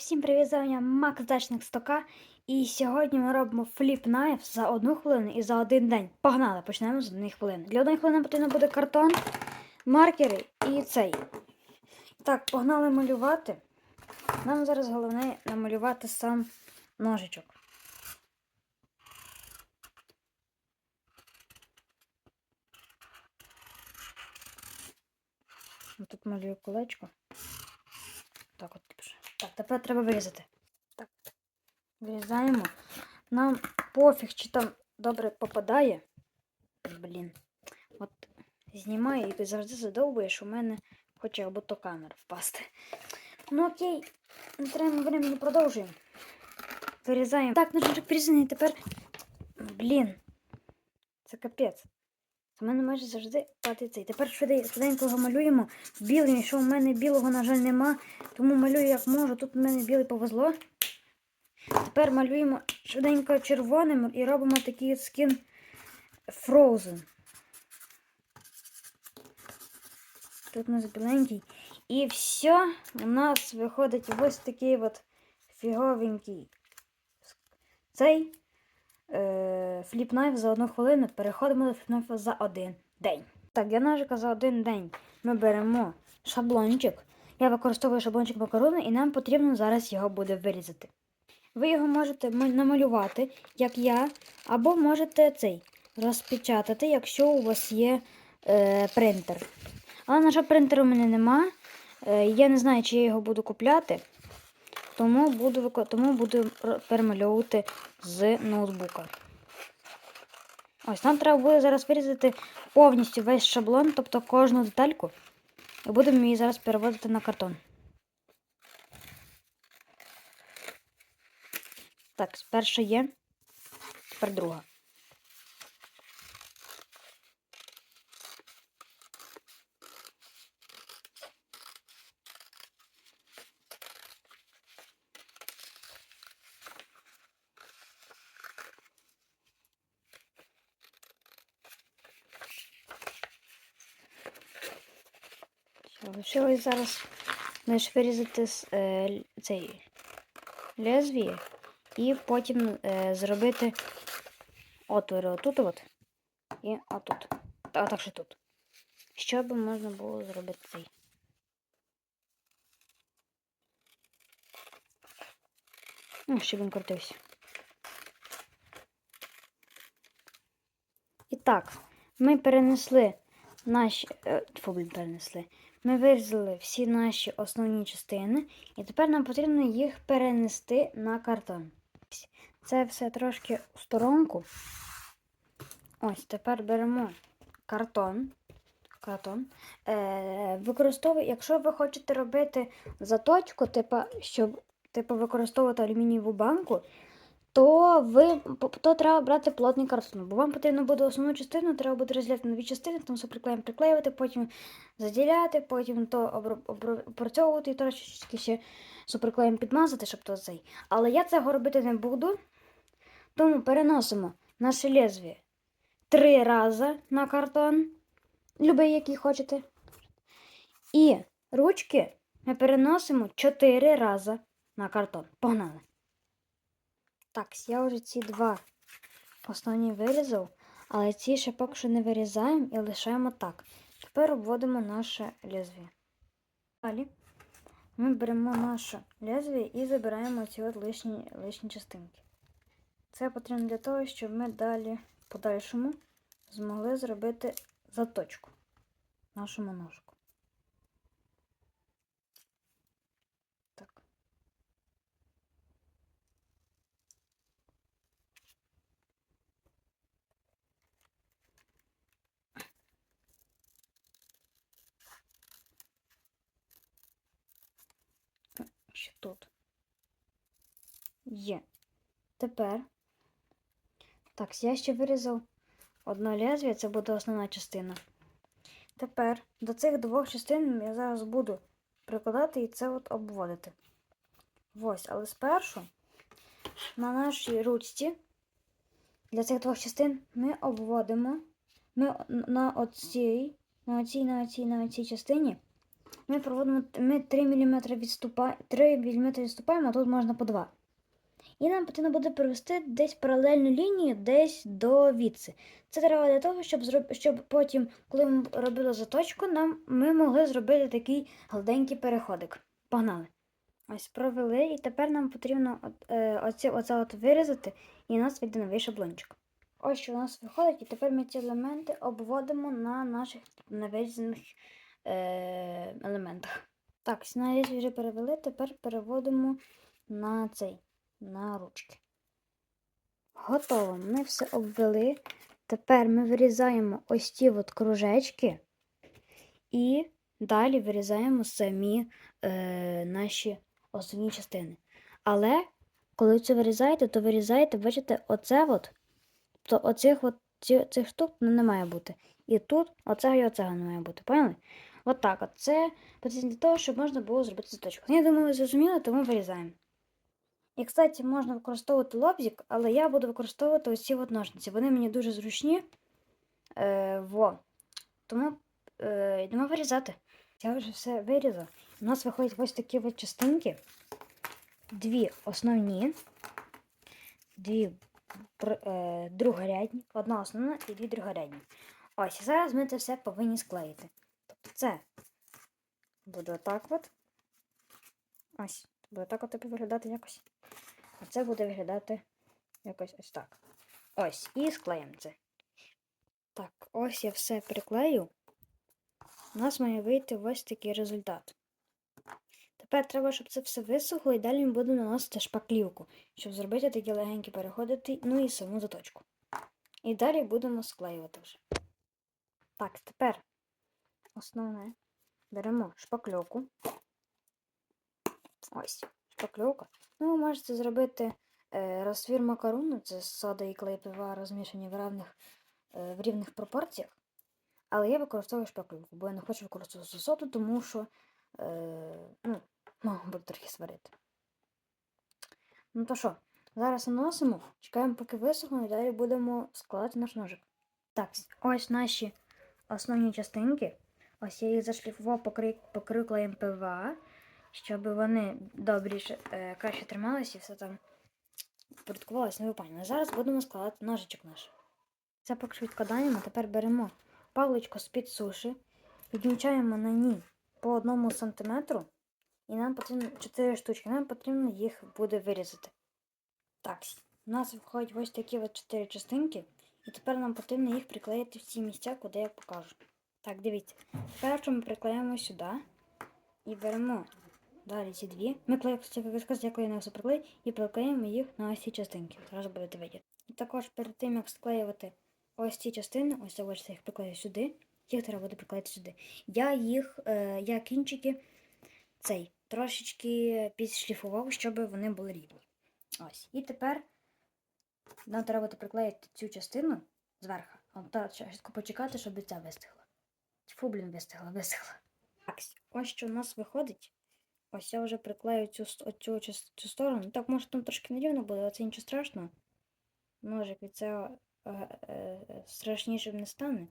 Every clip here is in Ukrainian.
всім привіт, з Макс Дачник Стока. І сьогодні ми робимо фліп найф за одну хвилину і за один день. Погнали, почнемо з однієї хвилини. Для однієї хвилини потрібно буде картон, маркери і цей. Так, погнали малювати. Нам зараз головне намалювати сам ножичок. Тут малюю колечко. Так, от. Так, тепер треба вирізати. Так. Вирізаємо. Нам пофіг, чи там добре попадає. Блін. От знімаю і ти завжди задовбуєш, у мене хоче або то камера впасти. Ну окей, не треба времени продовжуємо. Вирізаємо. Так, ножичок вирізаний, тепер. Блін. Це капець. У мене майже завжди падає цей. Тепер швиденько малюємо. Білим, що в мене білого, на жаль, нема. Тому малюю як можу. Тут в мене білий повезло. Тепер малюємо швиденько червоним і робимо такий скін Frozen. Тут у нас біленький. І все, у нас виходить ось такий от фіговенький цей фліп-найф за одну хвилину. Переходимо до фліп-найфа за один день. Так, для ножика за один день ми беремо шаблончик. Я використовую шаблончик макарони, і нам потрібно зараз його буде вирізати. Ви його можете намалювати, як я, або можете цей розпечатати, якщо у вас є е, принтер. Але, на жаль, принтера у мене нема. Е, я не знаю, чи я його буду купляти. Тому буду, тому буду перемальовувати з ноутбука. Ось нам треба буде зараз вирізати повністю весь шаблон, тобто кожну детальку. І будемо її зараз переводити на картон. Так, спершу є. Тепер друга. Лишилось зараз лише вирізати е, цей лезвіє і потім е, зробити отвори отут от і отут. А так що тут. Щоб можна було зробити цей. Ну, щоб він крутився. І так, ми перенесли наші. е, Фу, блін. Ми вирізали всі наші основні частини, і тепер нам потрібно їх перенести на картон. Це все трошки у сторонку. Ось, тепер беремо картон. Картон. Е, використовуй, якщо ви хочете робити заточку, типу, щоб типу, використовувати алюмінієву банку, то ви то треба брати плотний картон. Бо вам потрібно буде основну частину, треба буде розділяти на дві частини, тому все приклеїмо приклеювати, потім заділяти, потім то опрацьовувати і трошечки ще суперклеєм підмазати, щоб то цей. Але я цього робити не буду. Тому переносимо наше лезвие три рази на картон, любий, який хочете. І ручки ми переносимо чотири рази на картон. Погнали! Так, я вже ці два основні вирізав, але ці ще поки що не вирізаємо і лишаємо так. Тепер обводимо наше лезвие. Далі ми беремо наше лезвие і забираємо ці от лишні, лишні частинки. Це потрібно для того, щоб ми далі подальшому змогли зробити заточку нашому ножку. Так. Ще тут. Є. Тепер. Так, я ще вирізав одне лезвие, це буде основна частина. Тепер до цих двох частин я зараз буду прикладати і це от обводити. Ось, але спершу на нашій ручці для цих двох частин ми обводимо ми на оцій, на оцій, на оцій, на оцій частині Ми проводимо ми 3 мм відступаємо, 3 мм відступаємо, а тут можна по 2. І нам потрібно буде провести десь паралельну лінію, десь до відси. Це треба для того, щоб зроб... щоб потім, коли ми робили заточку, нам ми могли зробити такий гладенький переходик. Погнали. Ось провели, і тепер нам потрібно от, е, от вирізати, і у нас вийде новий шаблончик. Ось що у нас виходить, і тепер ми ці елементи обводимо на наших наведених е, елементах. Так, сценарій вже перевели, тепер переводимо на цей, на ручки. Готово. Ми все обвели. Тепер ми вирізаємо ось ті от кружечки і далі вирізаємо самі е, наші основні частини. Але коли це вирізаєте, то вирізаєте, бачите, оце от, то оцих от, цих штук не має бути. І тут оцього і оцього не має бути. Поняли? От так от. Це потрібно для того, щоб можна було зробити заточку. Ну, Я думаю, ви тому вирізаємо. І, кстати, можна використовувати лобзик, але я буду використовувати ось ці от ножниці. Вони мені дуже зручні. Е, во. Тому е, йдемо вирізати. Я вже все вирізав. У нас виходять ось такі от частинки. Дві основні, дві е, другорядні, одна основна і дві другорядні. Ось, і зараз ми це все повинні склеїти. Це буде отак от. Ось, буде так от типу виглядати якось. А це буде виглядати якось ось так. Ось, і склеїмо це. Так, ось я все приклею. У нас має вийти ось такий результат. Тепер треба, щоб це все висохло, і далі ми будемо наносити шпаклівку, щоб зробити такі легенькі переходи, ну і саму заточку. І далі будемо склеювати вже. Так, тепер основне. Беремо шпакльовку. Ось, шпакльовка. Ну, ви можете зробити е, розтвір макарону, це сода і клей пива розмішані в рівних, е, в рівних пропорціях. Але я використовую шпаклівку, бо я не хочу використовувати соду, тому що е, ну, буде трохи сварити. Ну то що, зараз наносимо, чекаємо, поки висохне, і далі будемо складати наш ножик. Так, ось наші основні частинки. Ось я їх зашліфував, покрив, покрив клеєм ПВА, щоб вони добріше, е, краще трималися і все там порядкувалося, не випані. Зараз будемо складати ножичок наш. Це поки що відкладаємо, тепер беремо паличку з-під суші, відмічаємо на ній по одному сантиметру, і нам потрібно 4 штучки, нам потрібно їх буде вирізати. Так, у нас виходять ось такі от 4 частинки, і тепер нам потрібно їх приклеїти в ці місця, куди я покажу. Так, дивіться. Першу ми приклеїмо сюди і беремо далі ці дві. Ми клеїмо, все приклею, і приклеїмо їх на ось ці частинки. Зараз будете видіти. І також перед тим, як склеювати ось ці частини, ось ось їх приклею сюди, їх треба буде приклеїти сюди. Я їх, е, я кінчики цей трошечки підшліфував, щоб вони були рівні. Ось. І тепер нам треба буде приклеїти цю частину зверху. А та почекати, щоб ця вистигла. Фу, блін, вистигла, вистигла. Так, ось що у нас виходить. Ось я вже приклею цю, ст- цю, цю сторону. Так, може там трошки нерівно буде, але це нічого страшного. Ножик від цього е, е, е, страшнішим не стане.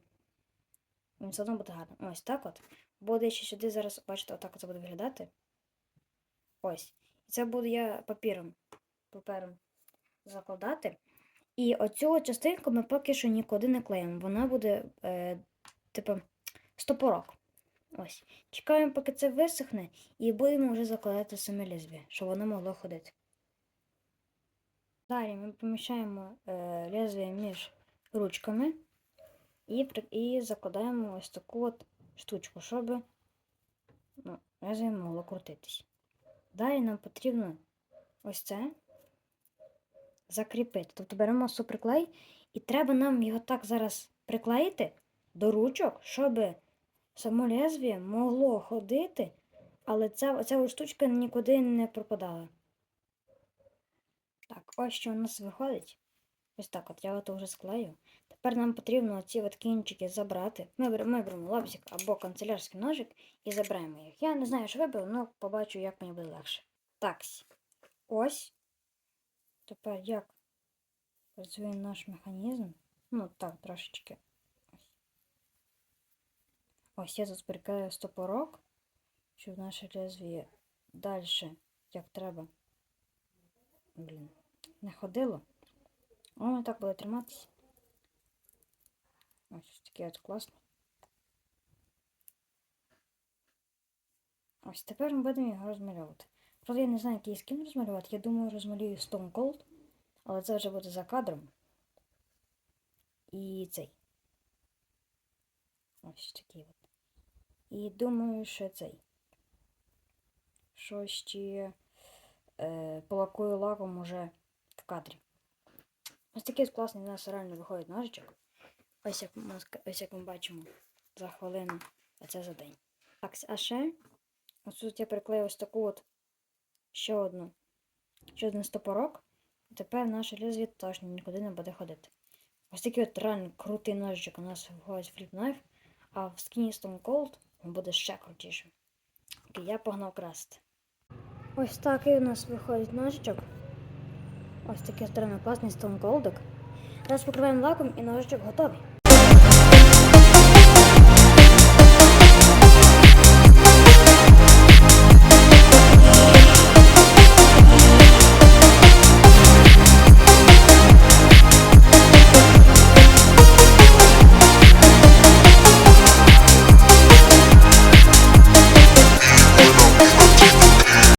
Він все одно буде гарно. Ось так от. Буде ще сюди зараз, бачите, отак це буде виглядати. Ось. І це буду я папіром, папером закладати. І оцю частинку ми поки що нікуди не клеїмо. Вона буде, е, типу, стопорок. Ось. Чекаємо, поки це висохне, і будемо вже закладати саме лезвие, щоб воно могло ходити. Далі ми поміщаємо е, лезвие між ручками і, і закладаємо ось таку от штучку, щоб ну, лезвие могло крутитись. Далі нам потрібно ось це закріпити. Тобто беремо суприклей, і треба нам його так зараз приклеїти до ручок, щоб само лезвіє могло ходити, але ця, ось штучка нікуди не пропадала. Так, ось що у нас виходить. Ось так от я от вже склею. Тепер нам потрібно ці от кінчики забрати. Ми беремо, ми беремо лобзик або канцелярський ножик і забираємо їх. Я не знаю, що виберу, але побачу, як мені буде легше. Так, ось. Тепер як працює наш механізм. Ну, так, трошечки. Ось. Я тут приклею стопорок. щоб наше лезвіє далі, як треба. Блін, не ходило. Воно так буде триматися. Ось таке от класно. Ось тепер ми будемо його розмальовувати. Правда, я не знаю, який скін розмалювати. Я думаю, розмалюю Stone Cold, але це вже буде за кадром. І цей. Ось такий от. І думаю, що цей. Що ще е, полакую лаком уже в кадрі. Ось такий класний у нас реально виходить ножичок. Ось як, ось як ми бачимо за хвилину, а це за день. Так, а ще ось тут я приклею ось таку от ще одну. Ще один стопорок. І тепер наше лезвіє точно нікуди не буде ходити. Ось такий от реально крутий ножичок у нас виходить Flip Knife, а в скіні Stone Cold буде ще крутіше. Окей, я погнав красти. Ось такий у нас виходить ножичок. Ось такий реально класний Stone Cold. Зараз покриваємо лаком і ножичок готовий.